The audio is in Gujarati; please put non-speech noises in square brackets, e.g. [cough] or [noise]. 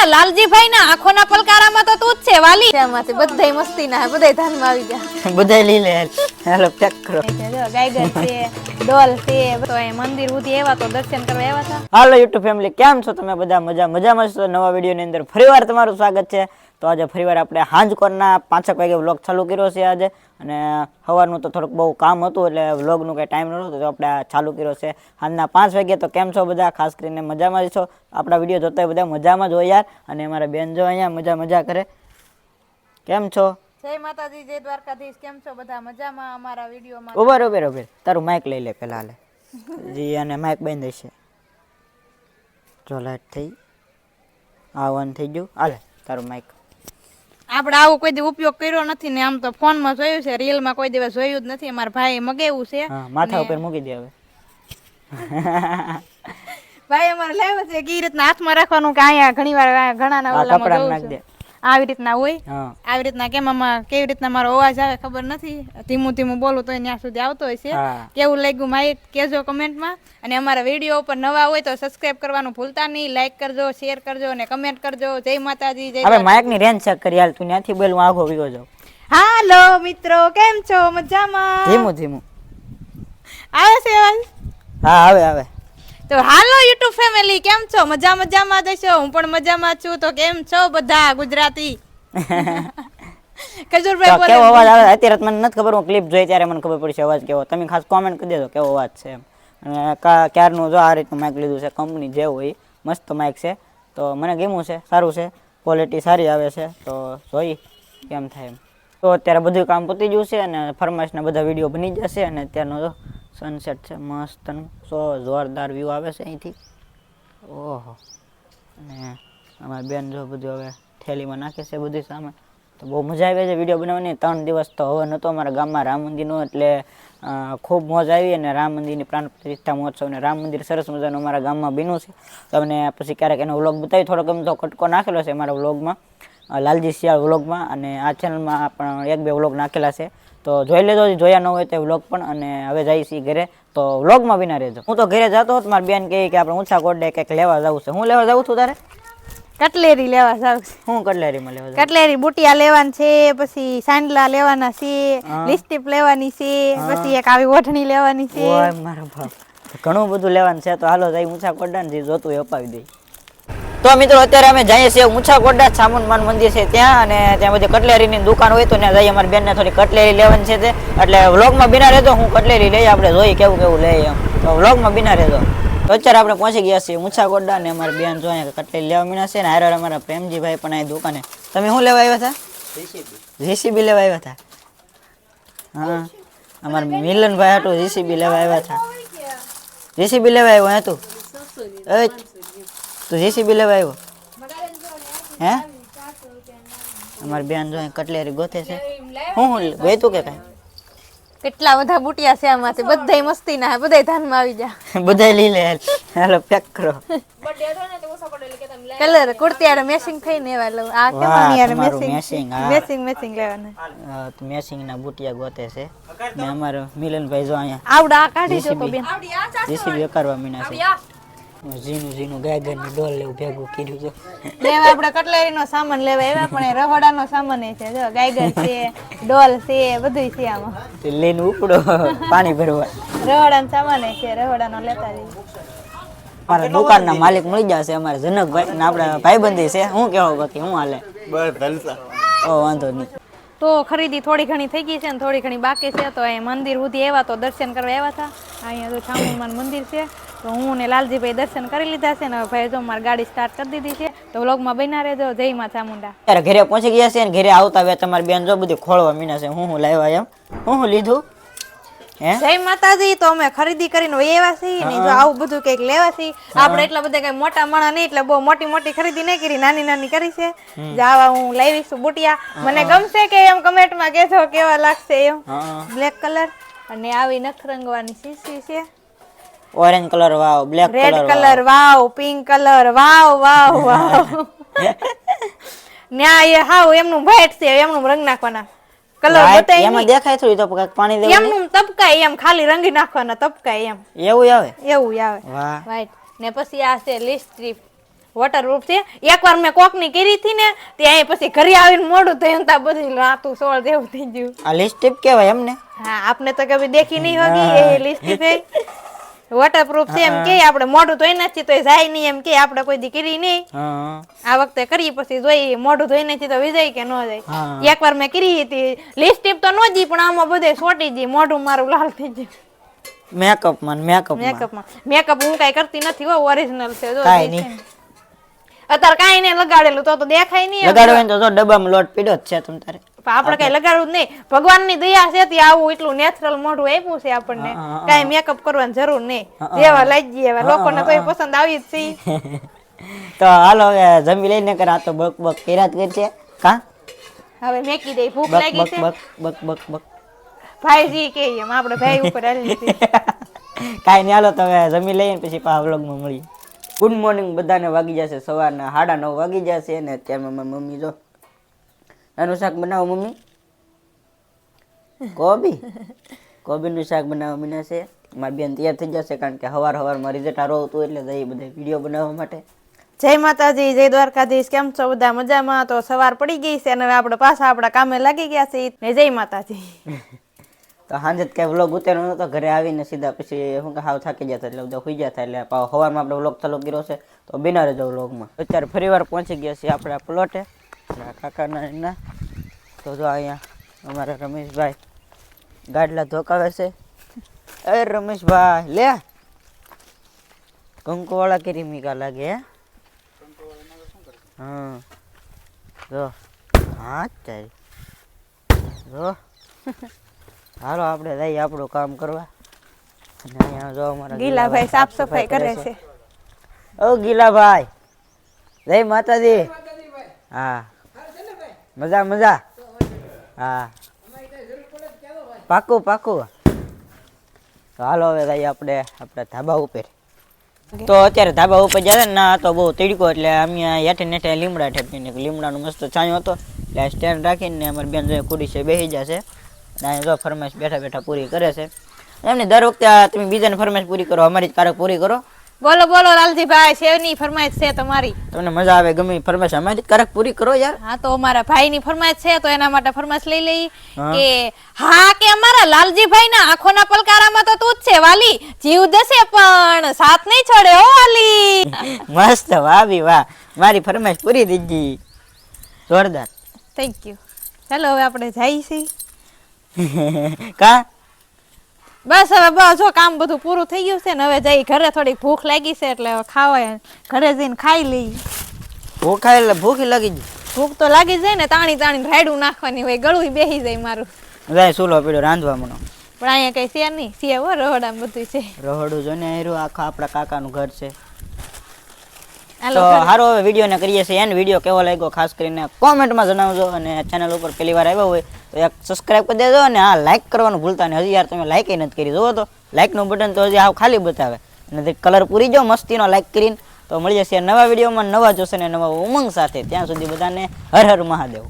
અમારા લાલજીભાઈ ના આંખોના પલકારામાં તો તું જ છે વાલી. એમાંથી બધાય મસ્તી ના બધાય ધાનમાં આવી ગયા. બધાય લઈ લે હાલો પેક કરો. ગાયગર છે ડોલ છે તો એ મંદિર ઉધી એવા તો દર્શન કરવા એવા હતા. હાલો યુટ્યુબ ફેમિલી કેમ છો તમે બધા? મજા મજામાં છો? નવા વિડીયોની અંદર ફરીવાર તમારું સ્વાગત છે. તો આજે ફરીવાર આપણે હાંજકોરના પાંચક વાગે વ્લોગ ચાલુ કર્યો છે આજે. અને સવારનું તો થોડુંક બહુ કામ હતું એટલે વ્લોગનું કંઈ ટાઈમ નહોતો તો આપણે ચાલુ કર્યો છે. હાલના પાંચ વાગે તો કેમ છો બધા? ખાસ કરીને મજામાં જ છો? આપણા વીડિયો જોતા બધા મજામાં જ હોય યાર. અને અમારા બેન જો અહીંયા મજા મજા કરે. કેમ છો? જય માતાજી જય દ્વારકાધીશ. કેમ છો બધા? મજામાં અમારા વિડીયોમાં? ઉભર ઉભેર ઉભેર તારું માઇક લઈ લે પેલા હાલે. જી અને માઇક બાંધી છે જો લાઈટ થઈ. આ ઓન થઈ ગયું. હાલે તારું માઇક આપણે આવો કોઈ દી ઉપયોગ કર્યો નથી ને આમ તો ફોનમાં જોયું છે રીલમાં કોઈ દિવસ જોયું જ નથી. અમારા ભાઈ મગાવ્યું છે. માથા ઉપર મૂકી દે હવે. [laughs] ભાઈ અમારે લાવ્યો છે કે રીતના હાથમાં રાખવાનું કે અહીંયા ઘણી વાર ઘણા ના ઓલામાં જોઉં આવી રીતના હોય? આવી રીતના કેમ આમાં કેવી રીતના મારો અવાજ આવે ખબર નથી? ધીમું ધીમું બોલું તો ત્યાં સુધી આવતો હોય છે. કેવું લાગ્યું માહિત કહેજો કમેન્ટમાં. અને અમારા વીડિયો ઉપર નવા હોય તો સબસ્ક્રાઇબ કરવાનું ભૂલતા નહીં. લાઈક કરજો શેર કરજો અને કમેન્ટ કરજો. જય માતાજી જય હવે માઇકની રેન્જ ચેક કરી હાલ તું ત્યાંથી બોલ આગો વિયો જાઉં. હાલો મિત્રો કેમ છો? મજામાં? ધીમું ધીમું. આવે છે અવાજ? હા આવે આવે. તો હાલો યુટ્યુબ ફેમિલી કેમ છો? મજા મજામાં જશો હું પણ મજામાં છું. તો કેમ છો બધા ગુજરાતી? [laughs] ખજૂરભાઈ કેવો અવાજ આવે? અત્યારે મને નથી ખબર હું ક્લિપ જોઈ ત્યારે મને ખબર પડશે અવાજ કેવો. તમે ખાસ કોમેન્ટ કરી દેજો કેવો અવાજ છે અને ક્યારનું જો આ રીતનું માઇક લીધું છે કંપની જે હોય મસ્ત માઇક છે. તો મને ગમ્યું છે સારું છે. ક્વોલિટી સારી આવે છે. તો જોઈ કેમ થાય એમ. તો અત્યારે બધું કામ પતી ગયું છે અને ફરમાશના બધા વીડિયો બની જશે અને અત્યારનો જો સનસેટ છે મસ્તનું. સો જોરદાર વ્યૂ આવે છે અહીંથી. ઓહો. અને અમારી બેન જો બધું હવે થેલીમાં નાખે છે બધી સામે. તો બહુ મજા આવી છે વીડિયો બનાવવાની. ત્રણ દિવસ તો હવે નહોતો. અમારા ગામમાં રામ મંદિરનો એટલે ખૂબ મોજ આવી અને રામ મંદિરની પ્રાણ પ્રતિષ્ઠા મહોત્સવ અને રામ મંદિર સરસ મજાનું અમારા ગામમાં બન્યું છે. તમને પછી ક્યારેક એનો વ્લોગ બતાવી. થોડોક એમ તો કટકો નાખેલો છે અમારા વ્લોગમાં લાલજી શિયાળ વ્લોગમાં અને આ ચેનલમાં પણ એક બે વ્લોગ નાખેલા છે. તો જોઈ લેજો જોયા ન હોય તે વ્લોગ પણ. અને હવે જાય છે ઘરે. તો વ્લોગમાં વિના રહેજો. હું તો ઘરે જતો હોત મારી બેન કહે કે આપણે ઊંચા કોડે કંઈક લેવા જવું છે. હું લેવા જાઉં છું તારે? કટલેરી લેવા જાવ હું કટલેરીમાં લેવા કટલેરી બુટિયા લેવાની છે પછી સાંડલા લેવાના છે. લિપસ્ટિક લેવાની છે પછી એક આવી ઓઢણી લેવાની છે. ઓય મારો બાપ. ઘણું બધું લેવાનું છે. તો હાલો જઈ ઊંચા કોડા ને જે જોતું એ અપાવી દઈ તો મિત્રો અત્યારે અમે જઈએ છીએ ઊંચા ગોડા ચામુંડમાન મંદિર છે ત્યાં અને ત્યાં બધી કટલેરીની દુકાન હોય તો ત્યાં જઈએ. અમારી બેનને થોડી કટલેરી લેવાની છે તે. એટલે વ્લોગમાં બિના રહેતો હું કટલેરી લઈ આપણે જોઈએ કેવું કેવું લઈએ એમ. તો વ્લોગમાં બિના રહેતો તો અત્યારે આપણે પહોંચી ગયા છીએ ઊંચા ગોડા ને અમારી બેન જો અહીંયા કટલેરી લેવા મીના છે ને હારે અમારા પ્રેમજીભાઈ પણ અહીં દુકાને. તમે શું લેવા આવ્યા હતા? જીસીબી. લેવા આવ્યા હતા? હા. અમારા મિલનભાઈ હતું જીસીબી લેવા આવ્યા હતા. જીસીબી લેવા આવ્યો હે તું જેસીબી લેવા આવ્યો? હે? અમારી બેન જો કટલેરી ગોથે છે. હું હું ગોઈતું કે કાંઈ? કેટલા બધા બુટિયા છે આમાંથી. બધાય મસ્તી ના બધાય ધાનમાં આવી જા. [laughs] બધાય લઈ લે હાલો પેક કરો. કલર કુર્તી આડે મેસિંગ થઈને એવા લઉં આ આની આડે મેસિંગ મેસિંગ મેસિંગ લેવાના. તો મેસિંગ ના બુટિયા ગોતે છે. ને અમારો મિલનભાઈ જો અહીંયા આવડા આ કાઢી જો તો બેન. જેસીબી કરવા મીના છે. ઝીનું ઝીનું ગાય ગાયની ડોલ લેવું ભેગું કર્યું છે લેવા આપણે કટલેરી નો સામાન લેવા એવા પણ એ રહોડા નો સામાન છે જો ગાગર છે ડોલ છે બધું છે આમાં. તે લઈને ઉપડો પાણી ભરવા. રહોડા નો સામાન છે રહોડા નો લેતા જઈએ. અમારા દુકાનના માલિક મળી જશે અમારે જનકભાઈ ને આપણે ભાઈબંધી છે હું કેવો બાકી હું હાલે? ઓ વાંધો નહીં. તો ખરીદી થોડી ઘણી થઈ ગઈ છે ને થોડી ઘણી બાકી છે તો એ મંદિર સુધી આવ્યા તો દર્શન કરવા આવ્યા હતા. અહીંયા તો ચામુંડમાનું મંદિર છે. તો હું ને લાલજીભાઈ દર્શન કરી લીધા છે ને હવે ભાઈ જો મારી ગાડી સ્ટાર્ટ કરી દીધી છે તો વ્લોગમાં બન્યા રહેજો. જય માં ચામુંડા ત્યારે ઘરે પહોંચી ગયા છે ને ઘરે આવતા હવે તમારી બેન જો બધી ખોળવા મીના છે. હું હું લાવ્યા એમ? હું હું લીધું? જય માતાજી તો અમે ખરીદી કરીને એવા છીએ ને જો આવું બધું કંઈક લેવા છીએ. આપણે એટલા બધા કઈ મોટા માણા નહીં એટલે બહુ મોટી મોટી ખરીદી નહીં કરી નાની નાની કરી છે. જાવા હું લાવીશું બુટિયા. મને ગમશે કે એમ કમેન્ટમાં કહેજો કેવા લાગશે એમ. બ્લેક કલર અને આવી નખરંગવાની શીશી છે. Orange colour wow black red colour wow pink colour wow wow wow ન્યા એ હાવ એમનું ભેટ છે એમનું રંગ નાખવાના. કલર બતાય એમાં દેખાય થોડી તો પાણી દેવું એમનું તપકાય એમ ખાલી રંગી નાખવાના તપકાય એમ. એવું આવે? એવું આવે. વાહ. ને પછી આ છે લિસ્ટ્રીપ વોટરપ્રૂફ છે. એકવાર મેં કોકની કરી હતી ને ત્યાં પછી ઘરે આવીને મોડું થયું તા બધી રાતું સોળ જેવું થઈ ગયું. આ લિપસ્ટિક કહેવાય એમને? હા આપને તો કભી દેખી નહીં હોગી એ લિસ્ટ વોટરપ્રૂફ છે એમ કે આપણે મોઢું ધોઈ નથી તો જાય નહીં એમ કે આપણે કોઈ દીકરી નહીં. આ વખતે કરી પછી જોઈ મોઢું ધોઈ નથી તો વિજય કે ન. જાય. એકવાર મેં કરી હતી લિપસ્ટિક તો નો જી પણ આમાં બધે છોટી જી મોઢું મારું લાલ થઈ ગયું. મેકઅપમાં મેકઅપમાં. મેકઅપ હું કઈ કરતી નથી હો ઓરિજિનલ છે જો કાંઈ જે છે ને. અત્યારે કાંઈ નહીં લગાડેલું તો તો દેખાય નહીં એમ. લગાડવા તો જો ડબ્બામાં લોટ પીડો જ છે તમ તારે. પણ આપણે કઈ લગાડવું જ નહીં. ભગવાનની દયા છે આવું એટલું નેચરલ મોઢું આપ્યું છે આપણને. કાંઈ મેકઅપ કરવાની જરૂર નહીં. જેવા લાગી એવા લોકોને તો પસંદ આવી જ છે. [laughs] તો હાલો હવે જમી લઈને કર તો બક બક કેરાત કરી છે કા? હવે મેકી દઈ ભૂખ લાગી છે. બક બક બક બક. ભાઈજી કે એમ આપણે ભાઈ ઉપર હાલી [laughs] કાંઈ નહીં હાલો તો હવે જમી લઈએ પછી પાછા વ્લોગમાં મળીએ. ગુડ મોર્નિંગ બધાને વાગી જશે. સવારના સાડા નવ વાગી જશે અને અત્યારમાં મારી મમ્મી જો એનું શાક બનાવો મમ્મી. કોબી? કોબીનું શાક બનાવવા મીના છે. મારી બેન તૈયાર થઈ જશે કારણ કે સવાર સવારમાં રિઝલ્ટ આરો હતું એટલે જઈ બધા વીડિયો બનાવવા માટે. જય માતાજી જય દ્વારકાધીશ. કેમ છો બધા? મજામાં? તો સવાર પડી ગઈ છે અને આપણે પાછા આપણા કામે લાગી ગયા છે જય માતાજી. [laughs] તો સાંજે જ કાંઈ વ્લોગ ઉતાર્યો નતો, ઘરે આવીને સીધા પછી શું કે હાવ થાકી જતા એટલે બધા હોઈ જતા એટલે સવારમાં આપણે વ્લોગ ચાલુ કર્યો છે, તો બિના રહેજો વ્લોગમાં અત્યારે ફરીવાર પહોંચી ગયા છીએ આપણે પ્લોટે કાકાના એના. તો જો અહીંયા અમારા રમેશભાઈ ગાડલા ધોકાવે છે. એ રમેશભાઈ, લે. કંકુવાળા કેરી મીકા લાગે, હે? હા જો. હા, ચાલ. જો. હાલો આપણે જઈએ આપણું કામ કરવા. અને અહીંયા જો અમારા ગીલાભાઈ સાફ સફાઈ કરે છે. ઓ ગીલાભાઈ. જય માતાજી. હા. મજા મજા? હા. પાકું પાકું. હાલો હવે જઈએ આપણે આપણા ધાબા ઉપર. તો અત્યારે ધાબા ઉપર જાય ને ના તો બહુ તીડકો એટલે અમે હેઠે નેઠે લીમડા ઠેપીને લીમડાનો મસ્ત છાંયો હતો. એટલે સ્ટેન્ડ રાખીને અમારી બેન જોઈએ કુડી છે બેસી જશે. અને જો ફરમાઈશ બેઠા બેઠા પૂરી કરે છે. એમની દર વખતે તમે બીજાને ફરમાઈશ પૂરી કરો અમારી જ કારક પૂરી કરો. બોલો બોલો લાલજીભાઈ શેરની ફરમાઈશ છે તમારી? તમને મજા આવે ગમે ફરમાઈશ અમારી જ કારક પૂરી કરો યાર. હા તો અમારા ભાઈની ફરમાઈશ છે તો એના માટે ફરમાઈશ લઈ લઈ. કે હા કે અમારા લાલજીભાઈ ના આંખોના પલકારામાં તો તું જ છે વાલી. જીવ દશે પણ સાથ નહીં છોડે હો વાલી. [laughs] મસ્ત વાહ બી વાહ. મારી ફરમાઈશ પૂરી દીધી જોરદાર. થેન્ક યુ ચાલો હવે આપણે જઈએ. છીએ [laughs] કા? બસ હવે બસ જો કામ બધું પૂરું થઈ ગયું છે ને હવે જઈ ઘરે થોડીક ભૂખ લાગી છે એટલે હવે ખાવા ઘરે જઈને ખાઈ લઈ. ભૂખ એટલે ભૂખ લાગી ગઈ. ભૂખ તો લાગી જાય ને તાણી તાણી રાયડું નાખવાની હોય ગળું બેસી જાય મારું. જાય સુલો પીડો રાંધવા મને પણ અહીંયા કઈ છે નહીં સિયા હો રહોડા બધું છે. રહોડું જો ને આખા આપણા કાકાનું ઘર છે. તો હારો હવે હવે વિડીયોને કરીએ છીએ એને વીડિયો કેવો લાગ્યો? ખાસ કરીને કોમેન્ટમાં જણાવજો અને ચેનલ ઉપર પહેલી વાર આવ્યો હોય તો એક સબસ્ક્રાઇબ કરી દેજો અને હા લાઇક કરવાનું ભૂલતા નહીં. હજી યાર તમે લાઇક નથી કરી. જુઓ તો લાઇકનું બટન તો હજી આવ ખાલી બતાવે. અને કલર પૂરી જાઓ મસ્તીનો લાઇક કરીને. તો મળી જશે નવા વિડીયોમાં. નવા જોશે ને નવા ઉમંગ સાથે. ત્યાં સુધી બધાને હર હર મહાદેવ.